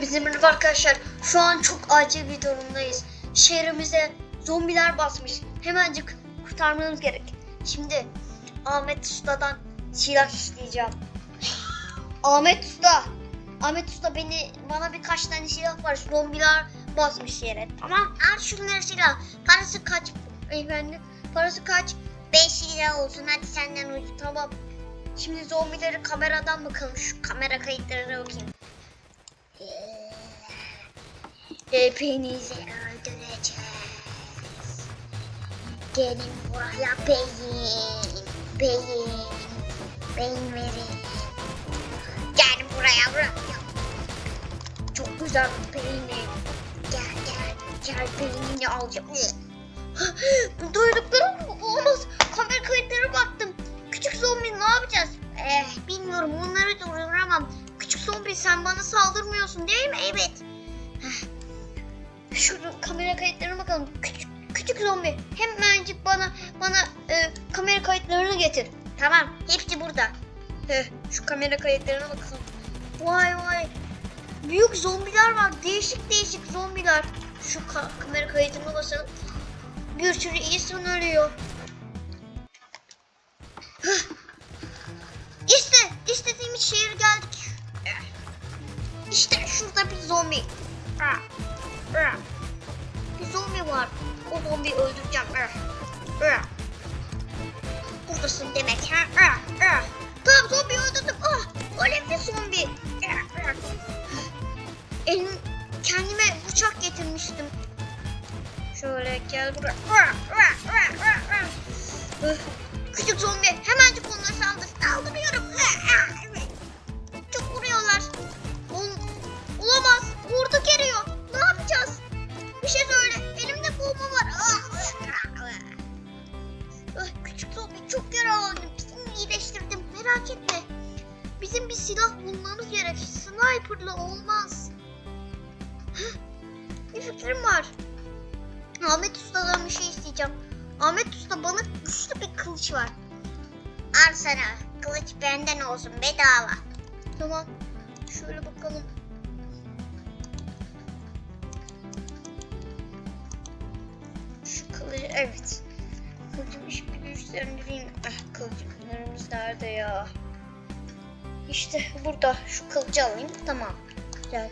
Hepinize merhaba arkadaşlar. Şu an çok acil bir durumdayız. Şehrimize zombiler basmış. Hemencik kurtarmamız gerek. Şimdi Ahmet Usta'dan silah isteyeceğim. Ahmet Usta. Ahmet Usta beni bana birkaç tane silah var. Zombiler basmış yere. Tamam al şunları silah. Parası kaç beyefendi? Parası kaç? 5 lira olsun hadi senden ucuz. Tamam. Şimdi zombileri kameradan bakalım. Şu kamera kayıtlarına bakayım. Hepinizi öldüreceğiz. Gelin buraya beyin. Beyin. Beyin verin. Gel buraya buraya. Çok güzel peynir. Gel gel. Gel peynini alacağım. Duyduklarım olmaz. Kamera kayıtlarına baktım. Küçük zombi ne yapacağız? Eh bilmiyorum onları durduramam. Küçük zombi sen bana saldırmıyorsun kamera kayıtlarına bakalım. Küçük, küçük zombi hemencik bana bana e, kamera kayıtlarını getir. Tamam hepsi burada. Heh, şu kamera kayıtlarına bakalım. Vay vay. Büyük zombiler var. Değişik değişik zombiler. Şu ka- kamera kaydına basalım. Bir sürü insan ölüyor. Hıh. İşte istediğimiz şehir geldik. İşte şurada bir zombi. Ah, getirmiştim. Şöyle gel buraya. Küçük zombi hemencik onları saldır. Saldırıyorum. Çok vuruyorlar. Olamaz. Orada geliyor. Ne yapacağız? Bir şey söyle. Elimde bomba var. Ah, Küçük zombi çok yaralandım. Seni iyileştirdim. Merak etme. Bizim bir silah bulmamız gerek. Sniper'la olmaz. Bir fikrim var. Ahmet Usta'dan bir şey isteyeceğim. Ahmet Usta bana güçlü bir kılıç var. Al sana. Kılıç benden olsun bedava. Tamam. Şöyle bakalım. Şu kılıcı evet. Kılıcımı şimdi güçlendireyim. Ah kılıcımlarımız nerede ya? İşte burada. Şu kılıcı alayım. Tamam. Güzel.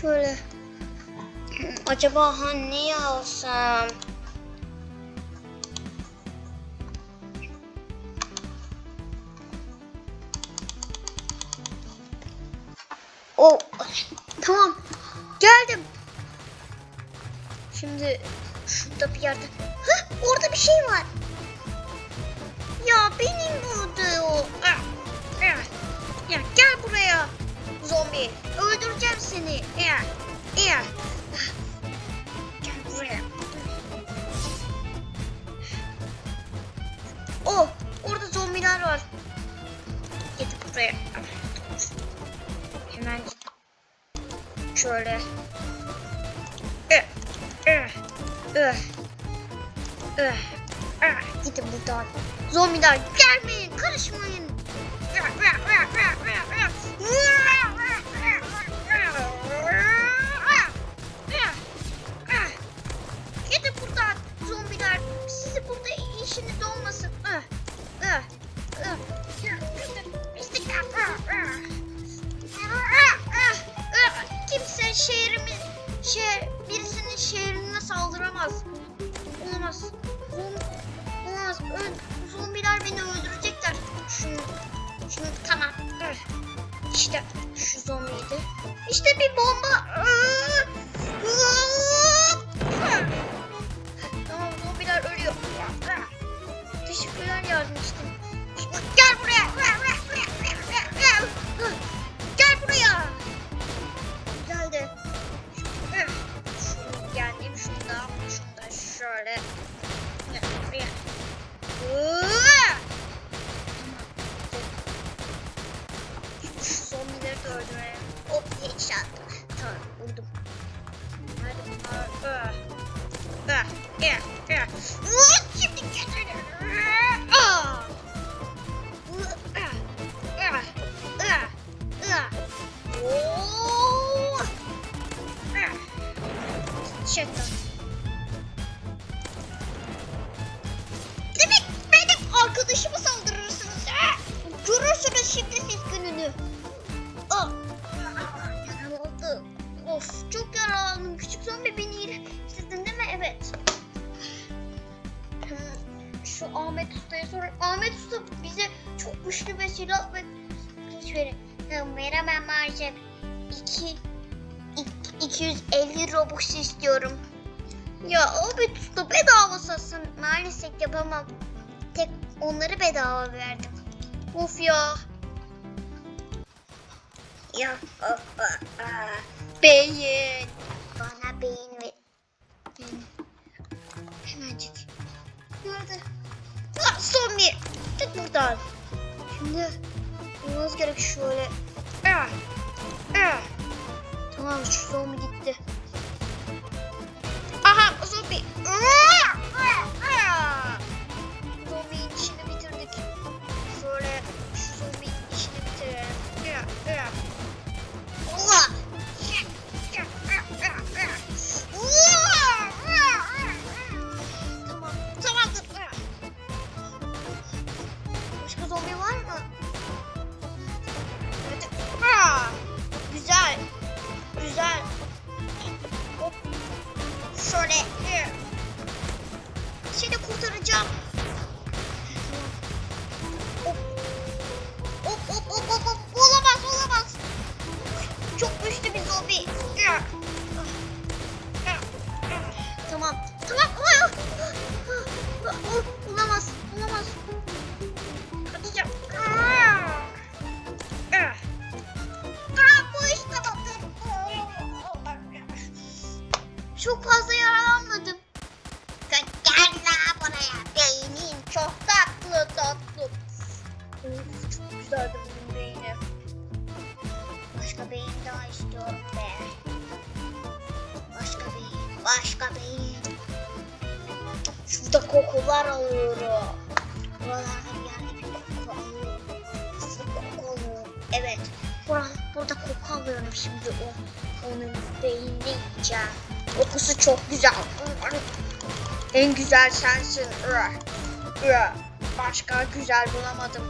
Şöyle. Acaba ha neyi alsam? O tamam. Geldim. Şimdi şurada bir yerde. Hah orada bir şey var. Ya benim orada o. Ah. Ya gel buraya. Zombi. Öldüreceğim seni. Ya. Ya. Gel buraya. Oh, orada zombiler var. Gidip buraya. Hemen şöyle. Eh, eh, eh, eh, eh. Gidin buradan. Zombiler gelmeyin, karışmayın. Gidin buradan zombiler. Sizi burada işiniz olmasın. Kimse şehrimiz, şehir, birisinin şehrine saldıramaz. Olamaz. Olamaz. Zombiler beni öldürecekler. Şunu, şunu tamam. İşte şu zombiydi. İşte bir bomba. Tamam zombiler ölüyor. Teşekkürler yardım Gerçekten. Demek benim arkadaşıma saldırırsınız. ha? Görürsünüz şimdi siz gününü. Ah. Yaralandı. Of çok yaralandım. Küçük zombi beni iyileştirdin değil mi? Evet. Şu Ahmet Usta'ya sorayım. Ahmet Usta bize çok güçlü bir silah ve kılıç verin. Veremem maalesef. İki, ik- 250 Robux istiyorum. Ya Ahmet Usta bedava satsın. Maalesef yapamam. Tek onları bedava verdim. Of ya. Ya of, of, beyin. Bana beyin. Beyin. Hemencik. Nerede? Ah zombi. Çık buradan. Şimdi olmaz gerek şöyle. Ah. Ah. Tamam şu zombi gitti. Aha zombi. Of, çok güzeldi bunun beyni. Başka beyin daha istiyorum be. Başka beyin, başka beyin. Şurada kokular alıyorum. Buralarda yerde bir koku alıyorum. Nasıl koku alıyorum? Evet. Bura, burada koku alıyorum şimdi o. Onun beynini yiyeceğim. Kokusu çok güzel. En güzel sensin. Başka güzel bulamadım.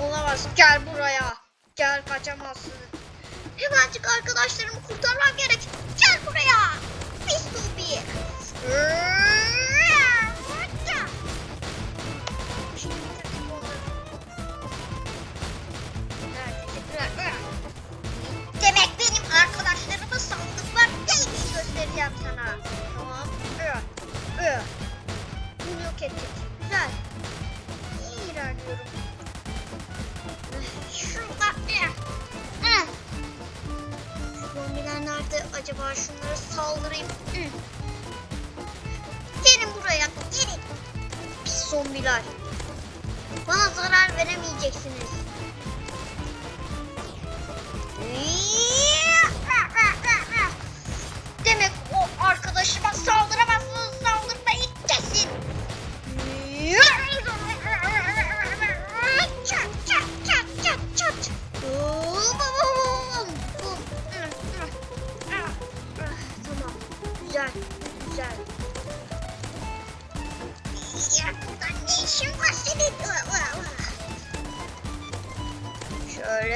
Olamaz. Gel buraya. Gel kaçamazsın. Hemencik arkadaşlarımı kurtarmam gerek. Gel buraya. Pis. Neredesin? Demek benim arkadaşlarımı sandıklar neymiş göstereceğim sana. Tamam. Bunu yok ettik. Güzel. İyi ilerliyorum. Şurada. Şu zombiler nerede acaba? Şunlara saldırayım. Gelin buraya. Gelin. Pis zombiler. Bana zarar veremeyeceksiniz. Demek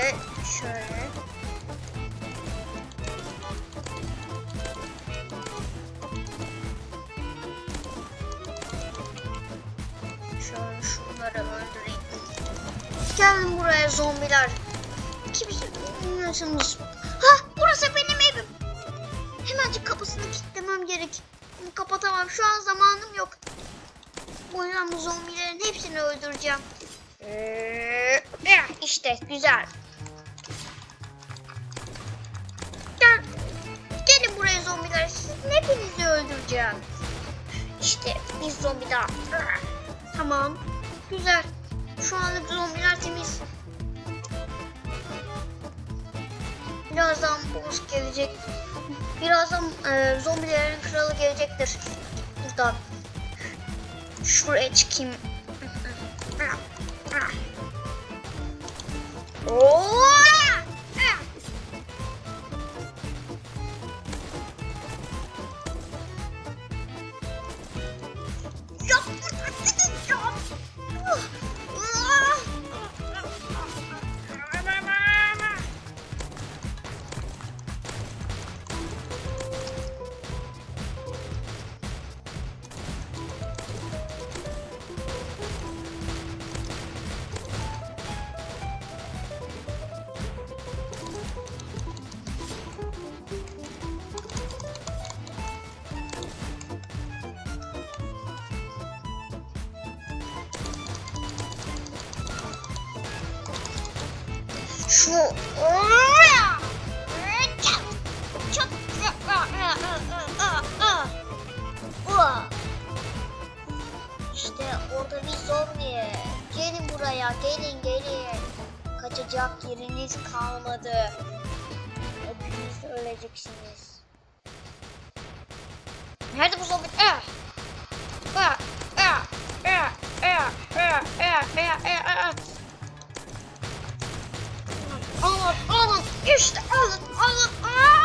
Şöyle, şöyle. Şunları öldüreyim. Gelin buraya zombiler. Kimse bilmiyorsunuz. Ha burası benim evim. Hemencik kapısını kilitlemem gerek. Bunu kapatamam. Şu an zamanım yok. Bu yüzden bu zombilerin hepsini öldüreceğim. Ee, işte güzel. Zombiler. Sizin hepinizi öldüreceğim. İşte bir zombi daha. Tamam. Güzel. Şu anlık zombiler temiz. Birazdan boss gelecek. Birazdan e, zombilerin kralı gelecektir. Buradan. Şuraya çıkayım. Oo! Şu çok İşte orada bir zombi. Gelin buraya, gelin gelin. Kaçacak yeriniz kalmadı. Hepiniz öleceksiniz. Nerede bu zombi? Ah! Ah! Ah! Ah! Ah! Ah! Ah! Ah! Ah! Alın, alın, işte alın, alın. Aa!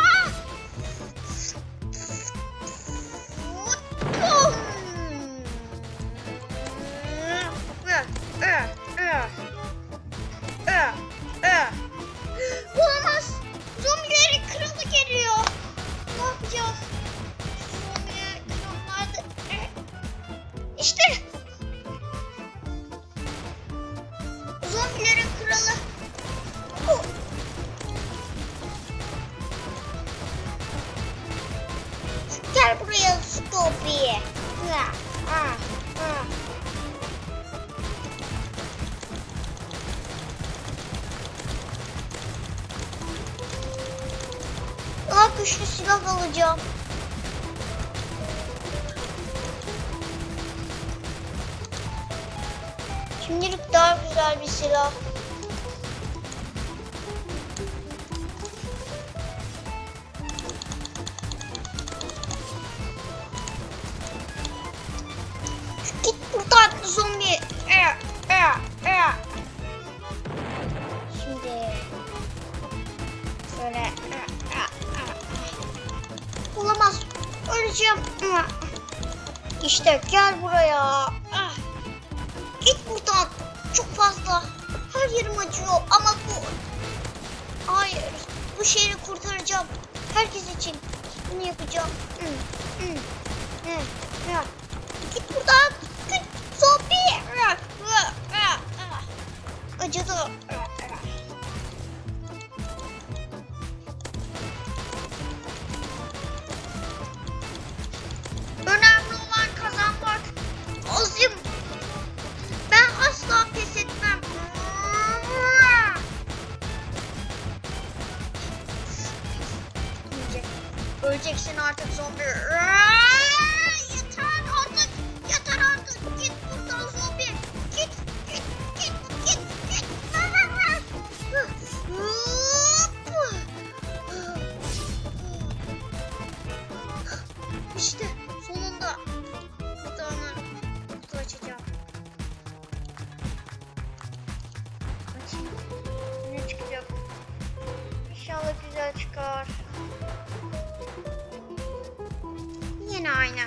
Alacağım. Şimdilik daha güzel bir silah. İşte gel buraya. Ah. Git buradan. Çok fazla. Her yerim acıyor ama bu... Hayır. Bu şehri kurtaracağım. Herkes için. Bunu yapacağım. Hı, hı, hı, hı. Git buradan. Git zombi. Acıdı. İşte sonunda kutuğunu kutu açacağım. Açayım. Ne çıkacak? İnşallah güzel çıkar. Yine aynı.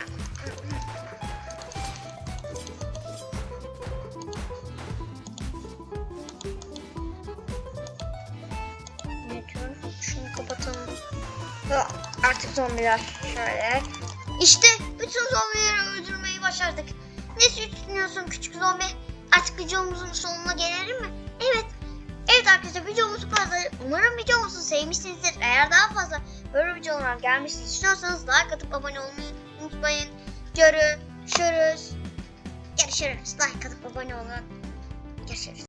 Şunu kapatalım. Artık zombiler şöyle. İşte bütün zombileri öldürmeyi başardık. Ne düşünüyorsun küçük zombi? Artık videomuzun sonuna gelelim mi? Evet. Evet arkadaşlar videomuz bu kadar. Umarım videomuzu sevmişsinizdir. Eğer daha fazla böyle videolar gelmesini istiyorsanız like atıp abone olmayı unutmayın. Görüşürüz. Görüşürüz. Like atıp abone olun. Görüşürüz.